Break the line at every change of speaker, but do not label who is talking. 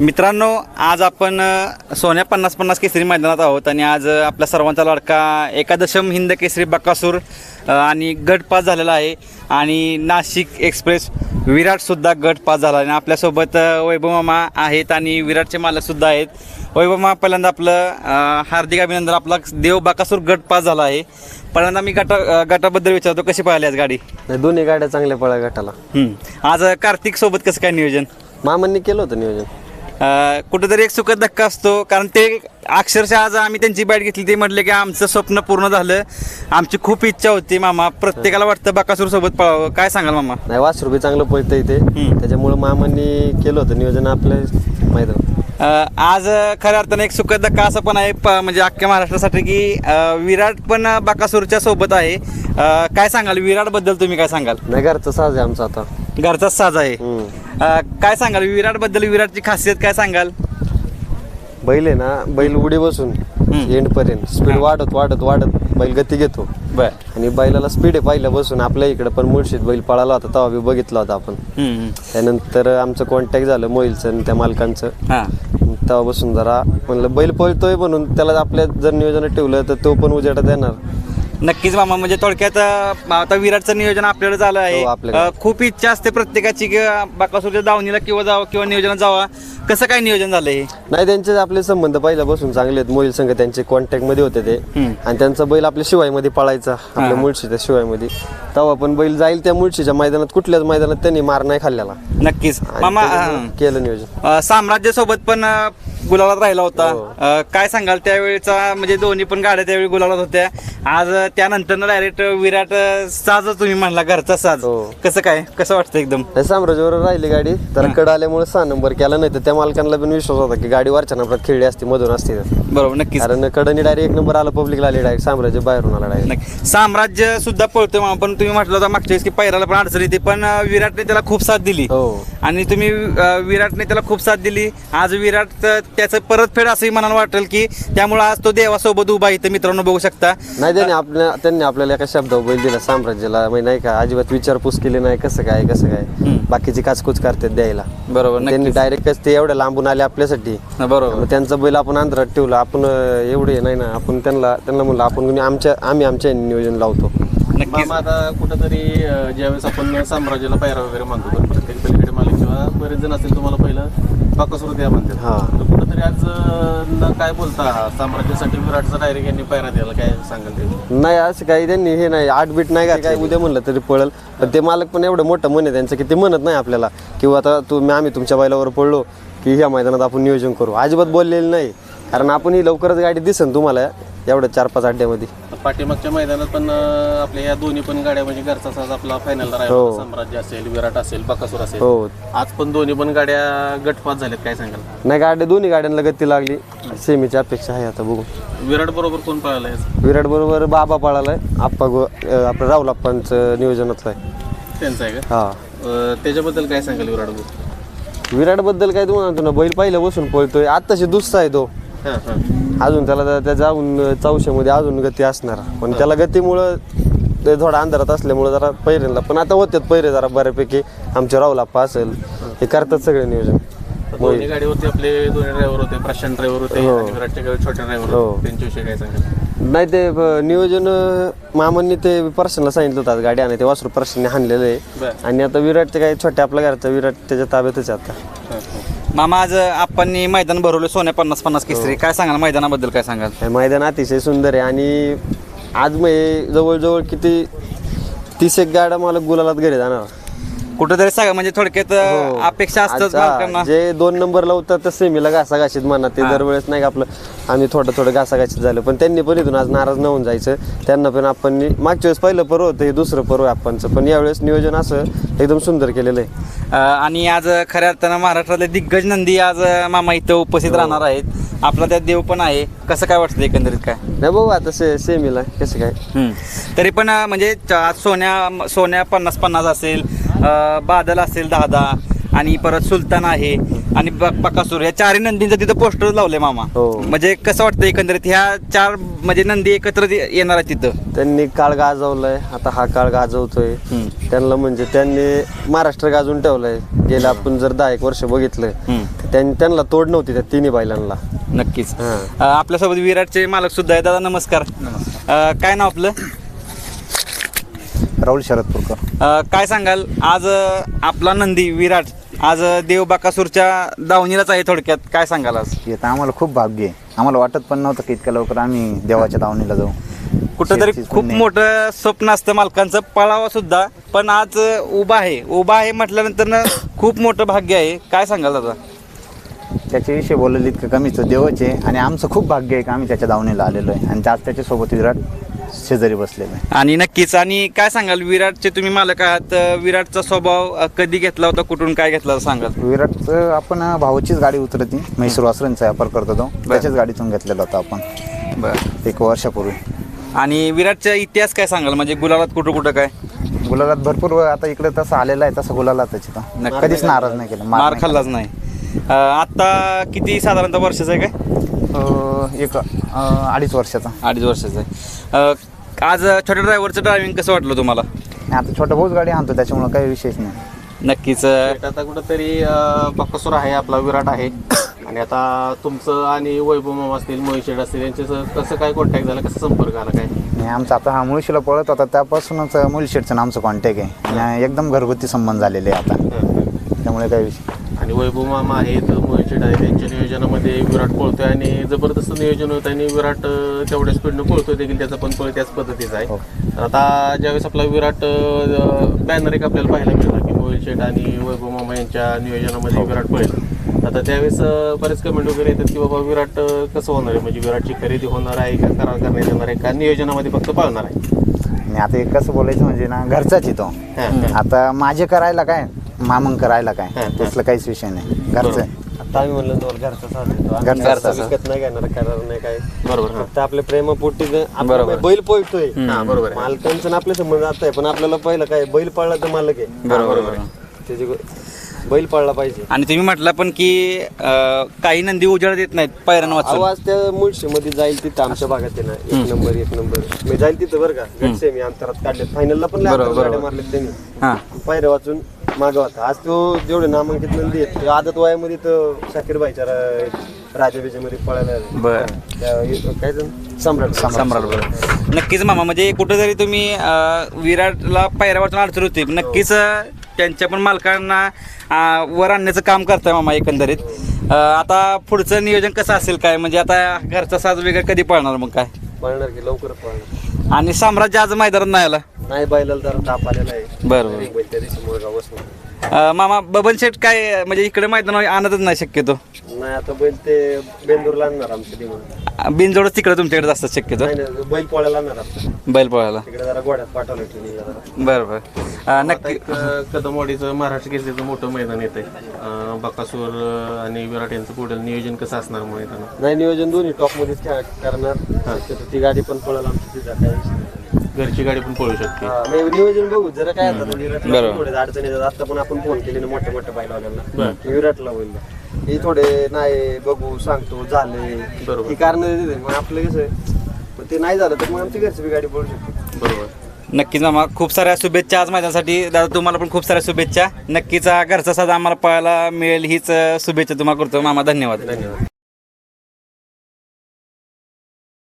मित्रांनो आज आपण सोन्या पन्नास पन्नास केसरी मैदानात आहोत आणि आज आपल्या सर्वांचा लाडका एकादशम हिंद केसरी बकासूर आणि गट पास झालेला आहे. आणि नाशिक एक्सप्रेस विराटसुद्धा गट पास झाला आणि आपल्यासोबत वैभव मामा आहेत आणि विराटचे मालकसुद्धा आहेत. वैभव मामा पहिल्यांदा आपलं हार्दिक अभिनंदन. आपला देव बाकासूर गट पास झाला आहे. पहिल्यांदा मी गटा गटाबद्दल विचारतो. कशी पाहिली आज गाडी?
नाही दोन्ही गाड्या चांगल्या पळा गटाला.
आज कार्तिक सोबत कसं काय नियोजन?
मामांनी केलं होतं नियोजन.
कुठेतरी एक सुखद धक्का असतो कारण ते अक्षरशः आज आम्ही त्यांची बॅट घेतली ते म्हटले की आमचं स्वप्न पूर्ण झालं. आमची खूप इच्छा होती मामा. प्रत्येकाला वाटतं बकासूर सोबत पळावं. काय सांगाल मामा?
नाही वास रुपये चांगलं पळतं इथे. त्याच्यामुळं मामांनी केलं होतं नियोजन आपल्या मैदान
अ, आज खऱ्या अर्थाने एक सुखद धक्का असं पण आहे म्हणजे अख्ख्या महाराष्ट्रासाठी की विराट पण बकासूरच्या सोबत आहे. काय सांगाल? विराटबद्दल तुम्ही काय सांगाल?
नाही घरचं साज आहे आमचं आता.
घरचाच साज आहे. अ, काय सांगाल? विराटबद्दल विराटची खासियत काय सांगाल?
बैल आहे ना बैल उडी बसून एंड पर्यंत स्पीड वाढत वाढत वाढत बैल गती घेतो.
बर.
आणि बैलाला स्पीड आहे पहिल्या बसून आपल्या इकडे पण मुळशीत बैल पळाला होता तेव्हा बी बघितला होता आपण. त्यानंतर आमचं कॉन्टॅक्ट झालं मोहिलचं आणि त्या मालकांचं.
हां.
तेव्हापासून जरा म्हणलं बैल पळतोय म्हणून त्याला आपल्या जर नियोजन ठेवलं तर तो पण उजेडात येणार
नक्कीच मामा म्हणजे थोडक्यात अं, आता विराटचं नियोजन आपल्याला झालं आहे.
हो, आपल्याकडे.
अं, खूप इच्छा असते प्रत्येकाची की अं, बाकासूरच्या दावणीला किंवा जावं किंवा नियोजनात जावा. कसं काय नियोजन झालं हे?
नाही त्यांचे आपले संबंध पहिल्यापासून चांगले आहेत. मोहिल संघ त्यांचे कॉन्टॅक्टमध्ये होते ते. आणि त्यांचा बैल आपल्या शिवायमध्ये पळायचा आपल्या मुळशीच्या शिवायमध्ये. तेव्हा पण बैल जाईल त्या मुळशीच्या मैदानात कुठल्याच मैदानात त्यांनी मार नाही खाल्ल्याला
नक्कीच.
आणि
मामा
त्याच्यामुळं
अं,
केलं नियोजन.
अं, साम्राज्य सोबत पण अं, गुलालात राहिला होता.
हो.
अं, काय सांगाल? त्यावेळेचा म्हणजे दोन्ही पण गाड्या त्यावेळी गुलालात होत्या. आज त्यानंतर डायरेक्ट विराट अं, साज तुम्ही म्हणला घरचा साज.
हो.
कसं काय? कसं वाटतं एकदम?
त्या साम्राज्यावर राहिली गाडी. तर कड आल्यामुळे सहा नंबर केला नाही तर त्या मालकांना पण विश्वास होता की गाडी वरच्या नंबरात खेळली असती मधून असती तर.
बरोबर नक्कीच.
कारण कडनी डायरेक्ट एक नंबर आला पब्लिकला आली डायरेक्ट साम्राज्य बाहेरून आला डायरेक्ट
नक्की. साम्राज्य सुद्धा पळतोय पण तुम्ही म्हटलं होतं मागच्या वेळेस की पैराला पण अडचण येते पण अं, विराटने त्याला खूप साथ दिली.
हो.
आणि तुम्ही विराटने त्याला खूप साथ दिली. आज विराट त्याचं परतफेड असंही मनाला वाटेल की त्यामुळे आज तो देवासोबत उभा इथं मित्रांनो बघू शकता.
नाही त्यांनी आपल्या त्यांनी आपल्याला एका शब्दावर बैल दिला साम्राज्याला. म्हणजे नाही का अजिबात विचारपूस केली नाही कसं काय कसं काय. बाकीची काचकूच करतात द्यायला.
बरोबर
त्यांनी
नक्की
डायरेक्टच ते एवढ्या लांबून आले आपल्यासाठी.
बरोबर.
त्यांचा बैल आपण अंतरात ठेवला. आपण एवढे नाही ना आपण त्यांना त्यांना म्हणलं आपण आमच्या आम्ही आमच्या नियोजन लावतो.
आता कुठंतरी ज्यावेळेस आपण साम्राज्याला पायरा वगैरे मानतो तर प्रत्येक किंवा बरेच जण असेल तुम्हाला पहिलं बाकासुर द्या म्हणतात
हा.
तर कुठंतरी आज अं, न काय बोलता साम्राज्यासाठी विराटचा डायरेक्ट यांनी पायरा द्यायला काय सांगाल ते?
नाही असं काही त्यांनी हे नाही आठ बीट नाही का काय उद्या म्हणलं तरी पळल. पण ते मालक पण एवढं मोठं मन आहे त्यांचं की ते म्हणत नाही आपल्याला. किंवा आता तुम्ही आम्ही तुमच्या बैलावर पडलो की ह्या मैदानात आपण नियोजन करू. अजिबात बोललेलं नाही. कारण आपण ही लवकरच गाडी दिसन तुम्हाला. एवढ्या चार पाच अड्ड्यामध्ये
पाठीमागच्या मैदानात पण अं, आपल्या या दोन्ही पण गाड्या म्हणजे घरचा साज आपला फायनलला राहिला
हो.
होता. साम्राज्य असेल विराट असेल बकासूर असेल.
हो.
आज पण दोन्ही पण गाड्या गटपात झाल्यात काय सांगाल?
नाही गाड्या दोन्ही गाड्यांना गती लागली. सेमीची अपेक्षा आहे आता बघू.
विराट बरोबर कोण पळाला आहे
विराट बरोबर बाबा पळालाय. आप्पा गो अं, आपलं राहुल आप्पांचं नियोजनातलं आहे.
त्यांचा आहे का?
हा.
अं, त्याच्याबद्दल काय सांगाल विराट बरोबर
विराटबद्दल काय तुम्हाला म्हणतो ना बैल पहिल्या बसून पळतोय. आत्ताशी दुसरा आहे तो. अजून त्याला त्या- त्या जाऊन चौशामध्ये अजून गती असणार. पण त्याला गतीमुळं ते थोडा अंधारात असल्यामुळं जरा पैरेला पण आता होत्यात पैरे जरा बऱ्यापैकी. आमचे राहुल आप्पा असेल हे करतात सगळे नियोजन.
तर दोन्ही गाडीवरती आपले दोन्ही ड्रायव्हर होते प्रशांत ड्रायव्हर होते
हो.
आणि विराटच्या गाडी छोटे ड्रायव्हर
हो.
होते त्यांच्याविषयी काय सांगाल?
नाही ते ब- नियोजन अं, मामांनी ते पर्सनला सांगितलं होतं आज गाडी आणि ते वासरू पर्सनने हाणलेलं आहे.
बरं.
आणि आता विराटचे काही छोट्या आपल्या घरचा विराट त्याच्या ताब्यातच आहे आता.
हां, हां.
मामा आज आपण मैदान भरवलं सोन्या पन्नास पन्नास केसरी. काय सांगाल मैदानाबद्दल काय सांगाल?
हे मैदान अतिशय सुंदर आहे आणि आज हे जवळजवळ किती तीस एक गाड्या मला गुलालात घरी जाणार.
कुठेतरी सांगा म्हणजे थोडक्यात अं, अपेक्षा असतात मालकांना
जे दोन नंबर लावतात तर सेमीला घासाघाशीत म्हणा ते दरवेळेस नाही का आपलं आम्ही थोडं थोडं घासाघाशीत झालं. पण त्यांनी पण इथून आज नाराज न होऊन जायचं. त्यांना पण आपण मागच्या वेळेस पहिलं पर्व होतं हे दुसरं पर्व आहे आपणचं. पण यावेळेस नियोजन असं एकदम सुंदर केलेलं आहे.
आणि आज खऱ्या अर्थानं महाराष्ट्रातले दिग्गज नंदी आज मामा इथं उपस्थित राहणार आहेत. आपला त्यात देव पण आहे. कसं काय वाटतं एकंदरीत काय?
नाही बघू आता से सेमीला कसं काय?
हम्म. तरी पण अं, म्हणजे च- आज सोन्या सोन्या पन्नास पन्नास असेल अं, बादल असेल दहा दहा. आणि परत सुलतान आहे आणि ब- बकासूर. या चारही नंदींचं तिथं पोस्टर लावले मामा.
हो.
म्हणजे कसं वाटतं एकंदरीत? ह्या चार म्हणजे नंदी एकत्र येणार आहे तिथं.
त्यांनी काळ गाजवलाय. आता हा काळ गाजवतोय.
हम्म.
त्यांना म्हणजे त्यांनी महाराष्ट्र गाजवून ठेवलंय. गेलं आपण जर दहा एक वर्ष बघितलं
हम्म.
तर त्यां- त्यांना तोड नव्हती त्या तिन्ही बैलांना.
नक्कीच.
हा.
अ, आपल्यासोबत विराटचे मालक सुद्धा आहे दादा नमस्कार. अ, काय नाव आपलं?
राहुल शरद पुरकर.
अ, काय सांगाल? आज अ, आपला नंदी विराट आज देव बाकासूरच्या दावणीलाच आहे थोडक्यात. काय सांगाल आज?
तर आम्हाला खूप भाग्य आहे. आम्हाला वाटत पण नव्हतं की इतक्या लवकर आम्ही देवाच्या दावणीला जाऊ.
कुठंतरी
शेतची
खूप
पुण्य.
मोठं स्वप्न असतं मालकांचं पळावा सुद्धा. पण आज उभा आहे. उभा आहे म्हटल्यानंतर ना खूप मोठं भाग्य आहे. काय सांगाल दादा?
त्याच्याविषयी बोललेलं इतकं कमीच. देवच आहे आणि आमचं खूप भाग्य आहे की आम्ही त्याच्या दावणीला आलेलो आहे. आणि त्याच त्याच्यासोबत विराट शेजारी बसलेलो. आहे
आणि नक्कीच. आणि काय सांगाल विराटचे तुम्ही मालक आहात. विराटचा स्वभाव अ, कधी घेतला होता कुठून काय घेतला होता सांगाल?
विराटचं आपण भाऊचीच गाडी उतरती. म्हैसूर वासरांचा व्यापार करतो तो त्याच्याच गाडीतून घेतलेला होता आपण.
बरं.
एक वर्षापूर्वी.
आणि विराटचा इतिहास काय सांगाल? म्हणजे गुलालात कुठं कुठं काय?
गुलालात भरपूर आता इकडे तसं आलेला आहे तसं गुलाला त्याची तर
नक्की.
कधीच नाराज नाही केलं
मार खाल्लाच नाही. अ, आता किती साधारणतः वर्षाचं आहे काय.
अं, एक अं, अडीच वर्षाचा.
अडीच वर्षाचं आहे. अ, आज छोट्या ड्रायव्हरचं ड्रायव्हिंग कसं वाटलं तुम्हाला?
आता छोटा भाऊच गाडी आणतो त्याच्यामुळे काही विशेष नाही.
नक्कीच अ,
आता कुठंतरी अं, बकासूर आहे आपला विराट आहे. आणि आता तुमचं आणि वैभव मामा असतील मोहिशेड असतील यांच्या कसं काय कॉन्टॅक्ट झाला कसा संपर्क आला काय?
आणि आमचा आता हा मुळशीला पळत होता त्यापासूनच मुलशेटचं आमचं कॉन्टॅक्ट आहे. आणि एकदम घरगुती संबंध झालेले आहे आता. त्यामुळे काही विषय
आणि वैभव मामा आहेत मोहिशेड आहे. त्यांच्या नियोजनामध्ये विराट पळतोय आणि जबरदस्त नियोजन होतं आणि विराट तेवढ्या स्पीडनं पळतोय देखील. त्याचा पण पळ त्याच पद्धतीचा आहे.
हो.
तर आता ज्यावेळेस आपला विराट बॅनर एक आपल्याला पाहायला मिळाला की मोहित शेठ आणि वैभव मामा यांच्या नियोजनामध्ये विराट पळेल. आता त्यावेळेस बरेच कमेंट वगैरे येतात की बाबा विराट कसं होणार आहे? म्हणजे विराटची खरेदी होणार आहे का? करार करण्यात येणार आहे का? नियोजनामध्ये फक्त पाळणार आहे.
आणि आता एक कसं बोलायचं म्हणजे ना घरचाच आहे तो.
हां.
आता माझे करायला काय? मामंग करायला काय?
हा.
तसलं काहीच विषय नाही. घरचं.
आता आम्ही म्हणलं तुम्हाला घरचा देतो. आम्ही
घरचा.
विकत नाही घेणार करार नाही काय
बरोबर हां.
फक्त आपल्या प्रेमापोटी जर-
बरोबर.
बैल पळतोय
हा, बरोबर आहे.
मालकांचं आपले संबंध आता आहे पण आपल्याला पहिलं काय बैल पळला तर मालक आहे.
बरोबर
बरोबर. आहे.
त्याची गो- बैल पळला पाहिजे.
आणि तुम्ही म्हटलं पण की अ, काही नंदी उजाड देत नाहीत वाचून.
आवाज त्या मुळशीमध्ये जाईल तिथं आमच्या भागात आहे ना एक नंबर एक नंबर. मी जाईल तिथं बरं का. गटसे मी अंतरात काढले फायनलला पण लय
बरोबर,
अंतरात गाड्या
बरोबर.
मारले त्यांनी.
हां.
पायऱ्या वाचून मागं होता. आज तो जेवढे नामांकित नंदी आहेत ते आदत वयामध्ये तर शाकीर भाईच्या राजाबीजेमध्ये पळायला आले.
बरं.
त्या- काय ते? सम्राट.
सम्राट बरोबर नक्कीच मामा म्हणजे कुठेतरी तुम्ही अ, विराटला पायऱ्यावरतून अडचण होती. नक्कीच अ, त्यांच्या पण मालकांना अ, वर आणण्याचं काम करताय मामा एकंदरीत. अ, आता पुढचं नियोजन कसं असेल काय? म्हणजे आता घरचा साज वगैरे कधी पळणार मग काय?
पळणार की लवकर पळणार.
आणि साम्राज्य आज मैदानात नाही आला?
नाही बैलाला जरा ताप आलेला आहे.
बरोबर
एक बैल त्या दिवशी मुळगाव बसून
अ, मामा बबन शेठ काय म्हणजे इकडे मैदानावर आणतच नाही शक्यतो?
नाही आता बैल ते बेंदूरला आणणार आमच्या दिवस
बिनजोडच तिकडे तुमच्याकडे असतात शक्यतो?
नाही नाही बैल पोळ्याला आणणार आपण
बैल पळायला.
तिकडे जरा गोड्यात पाठवलं ट्रेनिंगला जरा.
बरं बरं. अ,
आता
नक्की
एक कदमवाडीचं महाराष्ट्र केसरीचं मोठं मैदान येत आहे बकासूर आणि विराट यांचं पुढील नियोजन कसं असणार मैदानात?
नाही नियोजन दोन्ही टॉप मध्येच खेळ करणार. शक्यतो ती गाडी पण पळायला आमची तिथं.
घरची गाडी पण पळू शकते.
हा, नाही, नियोजन बघू जरा काय आता विराटला
बरोबर.
थोडे अडचणी येतात. आता पण आपण फोन केले ना मोठ्या मोठ्या बायलावाल्यांना विराटला होईल. हे थोडे नाही बघू सांगतो झाले.
बरोबर.
ही कारण देते. मग आपलं कसं आहे, मग ते नाही झालं तर मग आमची घरची बी गाडी पळू शकते.
बरोबर.
नक्कीच मामा खूप साऱ्या शुभेच्छा आज माझ्यासाठी. दादा तुम्हाला पण खूप साऱ्या शुभेच्छा. नक्कीच हा घरचा साधा आम्हाला पळायला मिळेल. हीच अ, शुभेच्छा तुम्हाला करतो. मामा धन्यवाद.
धन्यवाद.